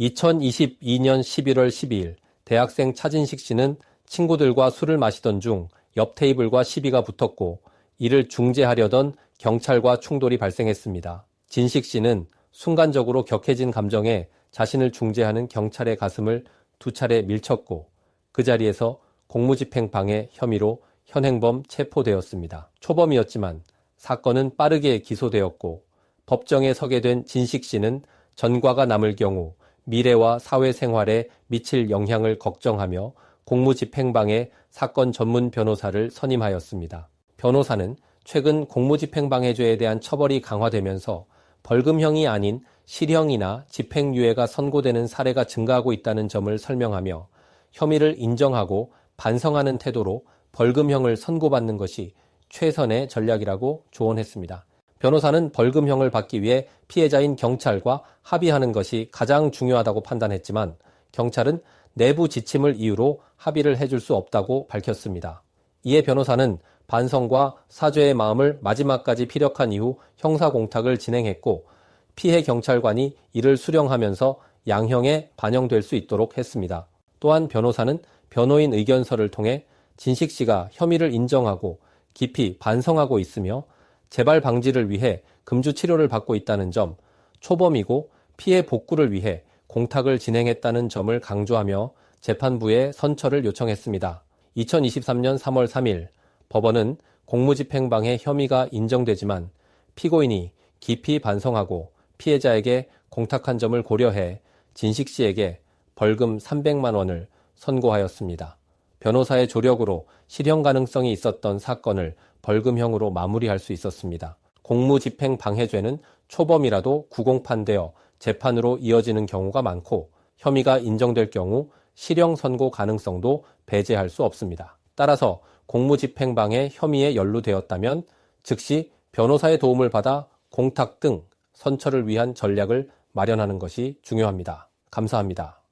2022년 11월 12일 대학생 차진식 씨는 친구들과 술을 마시던 중 옆 테이블과 시비가 붙었고 이를 중재하려던 경찰과 충돌이 발생했습니다. 진식 씨는 순간적으로 격해진 감정에 자신을 중재하는 경찰의 가슴을 두 차례 밀쳤고 그 자리에서 공무집행 방해 혐의로 현행범 체포되었습니다. 초범이었지만 사건은 빠르게 기소되었고 법정에 서게 된 진식 씨는 전과가 남을 경우 미래와 사회생활에 미칠 영향을 걱정하며 공무집행방해 사건 전문 변호사를 선임하였습니다. 변호사는 최근 공무집행방해죄에 대한 처벌이 강화되면서 벌금형이 아닌 실형이나 집행유예가 선고되는 사례가 증가하고 있다는 점을 설명하며 혐의를 인정하고 반성하는 태도로 벌금형을 선고받는 것이 최선의 전략이라고 조언했습니다. 변호사는 벌금형을 받기 위해 피해자인 경찰과 합의하는 것이 가장 중요하다고 판단했지만 경찰은 내부 지침을 이유로 합의를 해줄 수 없다고 밝혔습니다. 이에 변호사는 반성과 사죄의 마음을 마지막까지 피력한 이후 형사공탁을 진행했고 피해 경찰관이 이를 수령하면서 양형에 반영될 수 있도록 했습니다. 또한 변호사는 변호인 의견서를 통해 진식 씨가 혐의를 인정하고 깊이 반성하고 있으며 재발 방지를 위해 금주 치료를 받고 있다는 점, 초범이고 피해 복구를 위해 공탁을 진행했다는 점을 강조하며 재판부에 선처를 요청했습니다. 2023년 3월 3일 법원은 공무집행방해 혐의가 인정되지만 피고인이 깊이 반성하고 피해자에게 공탁한 점을 고려해 진식 씨에게 벌금 300만 원을 선고하였습니다. 변호사의 조력으로 실형 가능성이 있었던 사건을 벌금형으로 마무리할 수 있었습니다. 공무집행 방해죄는 초범이라도 구공판되어 재판으로 이어지는 경우가 많고 혐의가 인정될 경우 실형 선고 가능성도 배제할 수 없습니다. 따라서 공무집행방해 혐의에 연루되었다면 즉시 변호사의 도움을 받아 공탁 등 선처를 위한 전략을 마련하는 것이 중요합니다. 감사합니다.